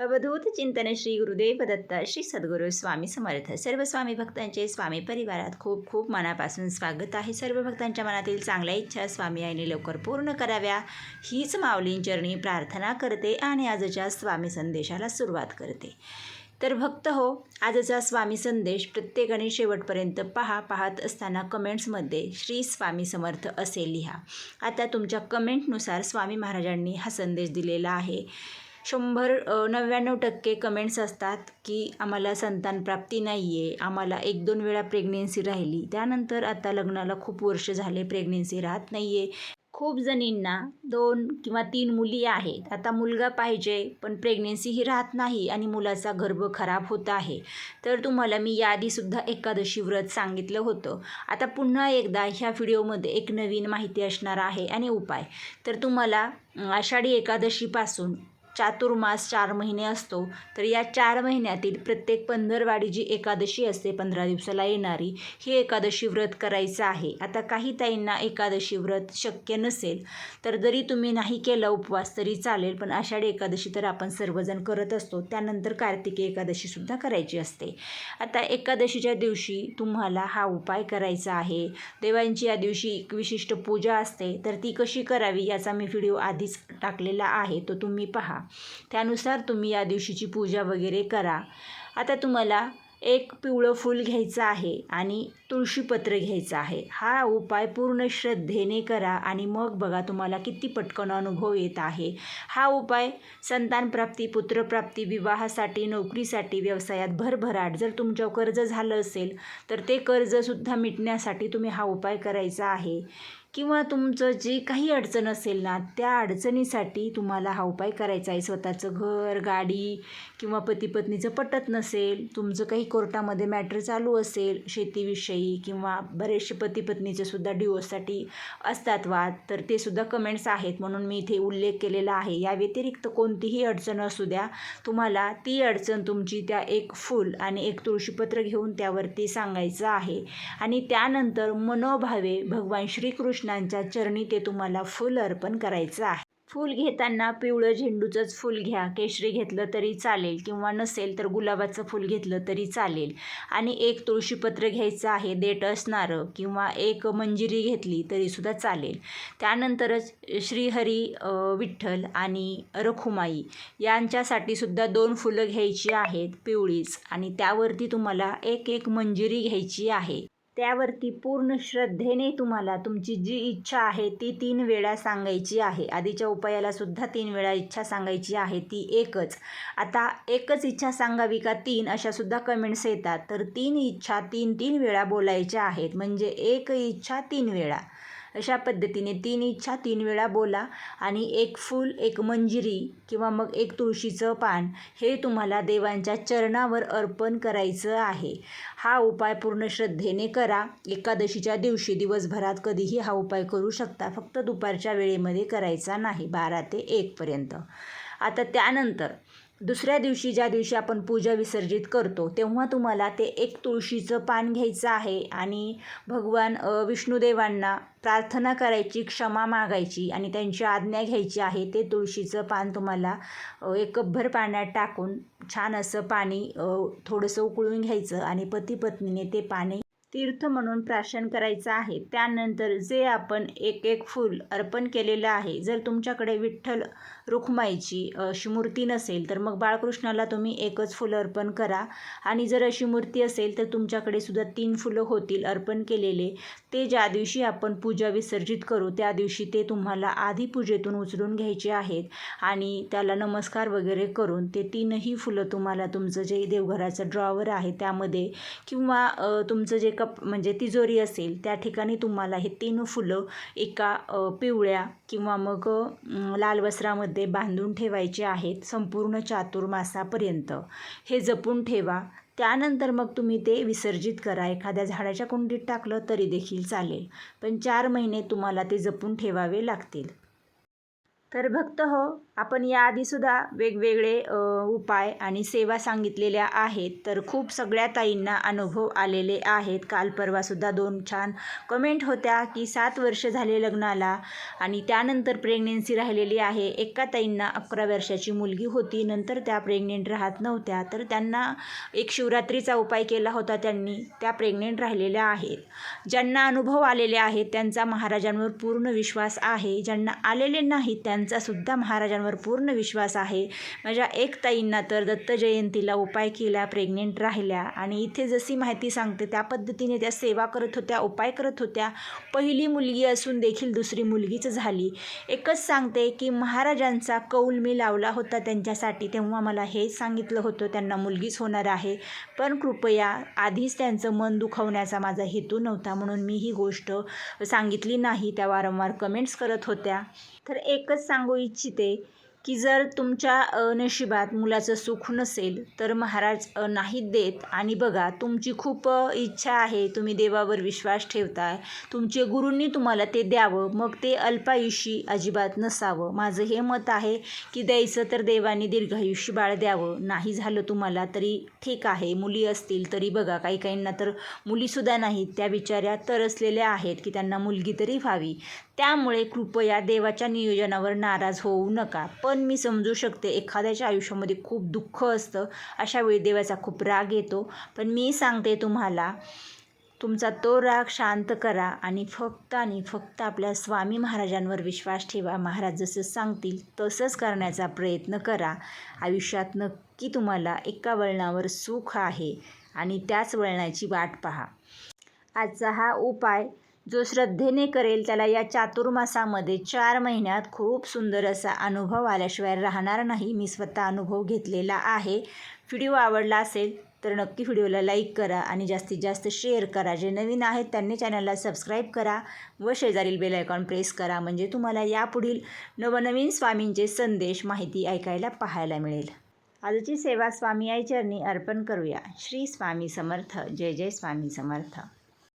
अवधूत चिंतन श्री गुरुदेव दत्त श्री सद्गुरू स्वामी समर्थ. सर्व स्वामी भक्तांचे स्वामी परिवारात खूप खूप मनापासून स्वागत आहे. सर्व भक्तांच्या मनातील चांगल्या इच्छा स्वामी आईने लवकर पूर्ण कराव्या. हीच माऊलींचरणी प्रार्थना करते आणि आजच्या स्वामी संदेशाला सुरुवात करते. तर भक्त हो आजचा स्वामी संदेश प्रत्येकाने शेवटपर्यंत पहा. पाहत असताना कमेंट्समध्ये श्री स्वामी समर्थ असे लिहा. आता तुमच्या कमेंटनुसार स्वामी महाराजांनी हा संदेश दिलेला आहे. शंभर नव्याण्णव टक्के कमेंट्स असतात की आम्हाला संतान प्राप्ती नाही आहे आम्हाला एक दोन वेळा प्रेग्नेन्सी राहिली त्यानंतर आता लग्नाला खूप वर्ष झाले प्रेग्नेन्सी राहत नाही आहे खूप जणींना दोन किंवा तीन मुली आहेत आता मुलगा पाहिजे पण प्रेग्नेन्सी ही राहत नाही आणि मुलाचा गर्भ खराब होत आहे. तर तुम्हाला मी याआधीसुद्धा एकादशी व्रत सांगितलं होतं. आता पुन्हा एकदा ह्या व्हिडिओमध्ये एक नवीन माहिती असणार आहे आणि उपाय. तर तुम्हाला आषाढी एकादशीपासून चातुर्मास चार महिने असतो तर या चार महिन्यातील प्रत्येक पंधरवाडी जी एकादशी असते पंधरा दिवसाला येणारी ही एकादशी व्रत करायचं आहे. आता काही ताईंना एकादशी व्रत शक्य नसेल तर जरी तुम्ही नाही केला उपवास तरी चालेल पण आषाढी एकादशी तर आपण सर्वजण करत असतो. त्यानंतर कार्तिकी एकादशीसुद्धा करायची असते. आता एकादशीच्या दिवशी तुम्हाला हा उपाय करायचा आहे. देवांची या दिवशी एक विशिष्ट पूजा असते तर ती कशी करावी याचा मी व्हिडिओ आधीच टाकलेला आहे तो तुम्ही पहा. त्यानुसार तुम्ही या दिवशीची पूजा वगैरे करा. आता तुम्हाला एक पिवळं फूल घ्यायचं आहे आणि तुळशीपत्र घ्यायचं आहे. हा उपाय पूर्ण श्रद्धेने करा आणि मग बघा तुम्हाला किती पटकन अनुभव येत आहे. हा उपाय संतानप्राप्ती पुत्रप्राप्ती विवाहासाठी नोकरीसाठी व्यवसायात भरभराट. जर तुमच्यावर कर्ज झालं असेल तर ते कर्जसुद्धा मिटण्यासाठी तुम्ही हा उपाय करायचा आहे. किंवा तुमचं जे काही अडचण असेल ना त्या अडचणीसाठी तुम्हाला हा उपाय करायचा आहे. स्वतःचं घर गाडी किंवा पती पत्नीचं पटत नसेल तुमचं काही कोर्टामध्ये मॅटर चालू असेल शेतीविषयी किंवा बरेचसे पती पत्नीचे सुद्धा डिवोर्ससाठी असतात वाद तर ते सुद्धा कमेंट्स आहेत. म्हणून मी इथे उल्लेख केलेला आहे. या व्यतिरिक्त कोणतीही अडचण असू द्या. तुम्हाला ती अडचण तुमची त्या एक फूल आणि एक तुळशीपत्र घेऊन त्यावरती सांगायचं आहे. आणि त्यानंतर मनोभावे भगवान श्रीकृष्ण श्रीकृष्णांच्या चरणी ते तुम्हाला फुल अर्पण करायचं आहे. फूल घेताना पिवळं झेंडूचंच फूल घ्या. केशरी घेतलं तरी चालेल किंवा नसेल तर गुलाबाचं फूल घेतलं तरी चालेल. आणि एक तुळशीपत्र घ्यायचं आहे देठ असणारं किंवा एक मंजिरी घेतली तरीसुद्धा चालेल. त्यानंतरच श्रीहरी विठ्ठल आणि रखुमाई यांच्यासाठी सुद्धा दोन फुलं घ्यायची आहेत पिवळीच आणि त्यावरती तुम्हाला एक एक मंजिरी घ्यायची आहे. त्यावरती पूर्ण श्रद्धेने तुम्हाला तुमची जी इच्छा आहे ती तीन वेळा सांगायची आहे. आधीच्या उपायाला सुद्धा तीन वेळा इच्छा सांगायची आहे ती एकच. आता एकच इच्छा सांगावी का तीन अशा सुद्धा कमेंट्स येतात. तर तीन इच्छा तीन तीन वेळा बोलायच्या आहेत. म्हणजे एक इच्छा तीन वेळा. अशा पद्धतीने तीन इच्छा तीन वेळा बोला आणि एक फूल एक मंजिरी किंवा मग एक तुळशीचं पान हे तुम्हाला देवांच्या चरणावर अर्पण करायचं आहे. हा उपाय पूर्ण श्रद्धेने करा. एकादशीच्या दिवशी दिवसभरात कधीही हा उपाय करू शकता. फक्त दुपारच्या वेळेमध्ये करायचा नाही बारा ते एकपर्यंत आता त्यानंतर दुसऱ्या दिवशी ज्या दिवशी आपण पूजा विसर्जित करतो तेव्हा तुम्हाला ते एक तुळशीचं पान घ्यायचं आहे आणि भगवान विष्णुदेवांना प्रार्थना करायची क्षमा मागायची आणि त्यांची आज्ञा घ्यायची आहे ते तुळशीचं पान तुम्हाला एक कपभर पाण्यात टाकून छान असं पाणी थोडंसं उकळून घ्यायचं आणि पती पत्नीने ते पाणी तीर्थ म्हणून प्राशन करायचं आहे. त्यानंतर जे आपण एक एक फूल अर्पण केलेलं आहे जर तुमच्याकडे विठ्ठल रुखमाईची अशी मूर्ती नसेल तर मग बाळकृष्णाला तुम्ही एकच फुलं अर्पण करा. आणि जर अशी मूर्ती असेल तर तुमच्याकडे सुद्धा तीन फुलं होतील अर्पण केलेले. ते ज्या दिवशी आपण पूजा विसर्जित करू त्या दिवशी ते तुम्हाला आधी पूजेतून उचलून घ्यायचे आहेत. आणि त्याला नमस्कार वगैरे करून ते तीनही फुलं तुम्हाला तुमचं जे देवघराचं ड्रॉवर आहे त्यामध्ये किंवा तुमचं जे कप म्हणजे तिजोरी असेल त्या ठिकाणी तुम्हाला हे तीन फुलं एका पिवळ्या किंवा मग लाल वस्त्रामध्ये बांधून ठेवायचे आहेत संपूर्ण चातुर्मासापर्यंत हे जपून ठेवा. त्यानंतर मग तुम्ही ते विसर्जित करा. एखाद्या झाडाच्या कुंडीत टाकलं तरी देखील चालेल. पण चार महिने तुम्हाला ते जपून ठेवावे लागतील. तर भक्त हो आपण याआधीसुद्धा वेगवेगळे उपाय आणि सेवा सांगितलेल्या आहेत. तर खूप सगळ्या ताईंना अनुभव आलेले आहेत. काल परवासुद्धा दोन छान कमेंट होत्या की सात वर्ष झाले लग्नाला आणि त्यानंतर प्रेग्नेन्सी राहिलेली आहे. एका ताईंना अकरा वर्षाची मुलगी होती. नंतर त्या प्रेग्नेंट राहत नव्हत्या. तर त्यांना एक शिवरात्रीचा उपाय केला होता त्यांनी. त्या प्रेग्नेंट राहिलेल्या आहेत. ज्यांना अनुभव आलेले आहेत त्यांचा महाराजांवर पूर्ण विश्वास आहे. ज्यांना आलेले नाहीत त्यांचासुद्धा महाराजांवर पूर्ण विश्वास आहे. माझ्या एक ताईंना तर दत्त जयंतीला उपाय केला प्रेग्नेंट राहिल्या. आणि इथे जशी माहिती सांगते त्या पद्धतीने त्या सेवा करत होत्या उपाय करत होत्या. पहिली मुलगी असून देखील दुसरी मुलगीच झाली. एकच सांगते की महाराजांचा कौल मी लावला होता त्यांच्यासाठी तेव्हा मला हेच सांगितलं होतं त्यांना मुलगीच होणार आहे. पण कृपया आधीच त्यांचं मन दुखवण्याचा माझा हेतू नव्हता म्हणून मी ही गोष्ट सांगितली नाही त्या वारंवार कमेंट्स करत होत्या. तर एकच सांगू इच्छिते की जर तुमच्या नशिबात मुलाचं सुख नसेल तर महाराज नाही देत. आणि बघा तुमची खूप इच्छा आहे. तुम्ही देवावर विश्वास ठेवताय. तुमचे गुरूंनी तुम्हाला ते द्यावं. मग ते अल्पायुषी अजिबात नसावं. माझं हे मत आहे की द्यायचं तर देवाने दीर्घायुष्य बाळ द्यावं. नाही झालं तुम्हाला तरी ठीक आहे. मुली असतील तरी बघा. काही काहींना तर मुलीसुद्धा नाहीत. त्या बिचाऱ्या तरसलेल्या आहेत की त्यांना मुलगी तरी व्हावी. त्यामुळे कृपया देवाच्या नियोजनावर नाराज होऊ नका. पण मी समजू शकते एखाद्याच्या आयुष्यामध्ये खूप दुःख असतं अशा वेळी देवाचा खूप राग येतो. पण मी सांगते तुम्हाला तुमचा तो राग शांत करा आणि फक्त आणि फक्त आपल्या स्वामी महाराजांवर विश्वास ठेवा. महाराज जसं सांगतील तसंच करण्याचा प्रयत्न करा. आयुष्यात नक्की तुम्हाला एका वळणावर सुख आहे आणि त्याच वळणाची वाट पहा. आजचा हा उपाय जो श्रद्धेने करेल त्याला या चातुर्मासामध्ये चार महिन्यात खूप सुंदर असा अनुभव आल्याशिवाय राहणार नाही. मी स्वतः अनुभव घेतलेला आहे. व्हिडिओ आवडला असेल तर नक्की व्हिडिओला लाईक करा आणि जास्तीत जास्त शेअर करा. जे नवीन आहेत त्यांनी चॅनलला सबस्क्राईब करा व शेजारील बेल आयकॉन प्रेस करा. म्हणजे तुम्हाला यापुढील नवनवीन स्वामींचे संदेश माहिती ऐकायला पाहायला मिळेल. आजची सेवा स्वामी आई चरणी अर्पण करूया. श्री स्वामी समर्थ. जय जय स्वामी समर्थ.